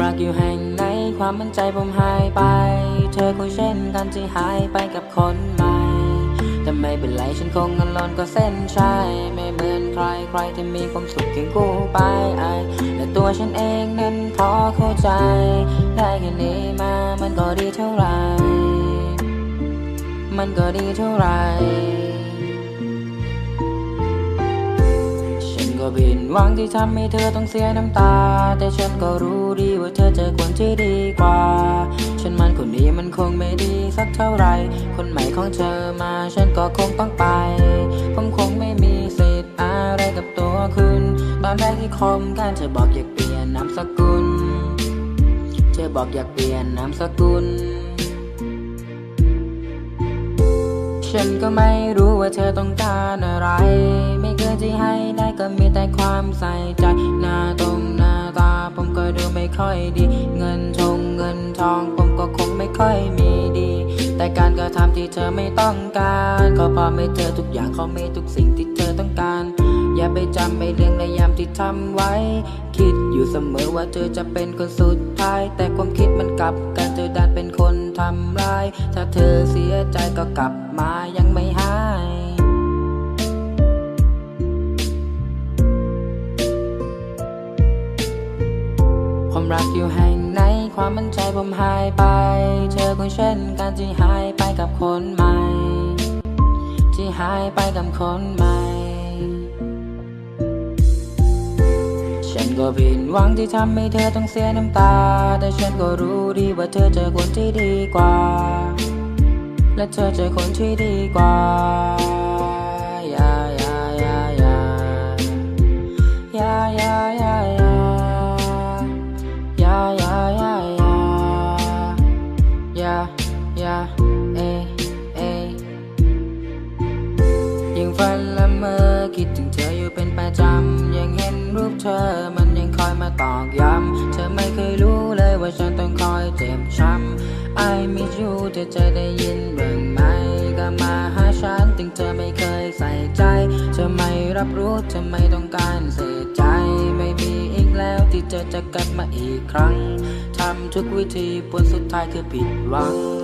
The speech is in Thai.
รักอยู่แห่งไหน ความมั่นใจผมหายไป เธอคงเช่นกันที่หายไปกับคนใหม่ แต่ไม่เป็นไรฉันคงกันลอนก็เส้นชัยไม่เหมือนใครใครที่มีความสุขเคียงคู่ไปไอแต่ตัวฉันเองนั้นพอเข้าใจ ได้แค่นี้มามันก็ดีเท่าไหรมันก็ดีเท่าไหรฉันก็ผิดหวังที่ทำให้เธอต้องเสียน้ำตา แต่ฉันก็รู้ดี ว่าเธอเจอคนที่ดีกว่า ฉันมันคนนี้มันคงไม่ดีสักเท่าไหรคนใหม่ของเธอมาฉันก็คงต้องไป ผมคงไม่มีสิทธิ์อะไรกับตัวคุณ ตอนแรกที่คบกันเธอบอกอยากเปลี่ยนนามสกุล เธอบอกอยากเปลี่ยนนามสกุลฉันก็ไม่รู้ว่าเธอต้องการอะไร ไม่เคยที่ให้ได้ก็มีแต่ความใส่ใจหน้าต ค่อยดี เงินทงเงินทองผมก็คงไม่ค่อยมีดี แต่การกระทำที่เธอไม่ต้องการเขาพอไม่เจอทุกอย่างเขาไม่ทุกสิ่งที่เธอต้องการ อย่าไปจำไม่เรื่องในยามที่ทำไว้ คิดอยู่เสมอว่าเธอจะเป็นคนสุดท้าย แต่ความคิดมันกลับกันเธอดันเป็นคนทำร้าย ถ้าเธอเสียใจก็กลับมายังไม่หาย รักอยู่แห่งไหน ความมั่นใจผมหายไป เธอคงเช่นกันที่หายไปกับคนใหม่ ที่หายไปกับคนใหม่ ฉันก็ผิดหวังที่ทำให้เธอต้องเสียน้ำตา แต่ฉันก็รู้ดีว่าเธอเจอคนที่ดีกว่า และเธอเจอคนที่ดีกว่า เอยเอยยังฝันละเมอคิดถึงเธออยู่เป็นประจำ ยังเห็นรูปเธอมันยังคอยมาตอกย้ำ เธอไม่เคยรู้เลยว่าฉันต้องคอยเจ็บช้ำ I miss you เธอจะได้ยินบ้างไหมก็มาหาฉันถึงเธอไม่เคยใส่ใจ เธอไม่รับรู้เธอไม่ต้องการเสียใจไม่มีอีกแล้วที่เธอจะกลับมาอีกครั้งทำทุกวิธีผลสุดท้ายคือผิดหวัง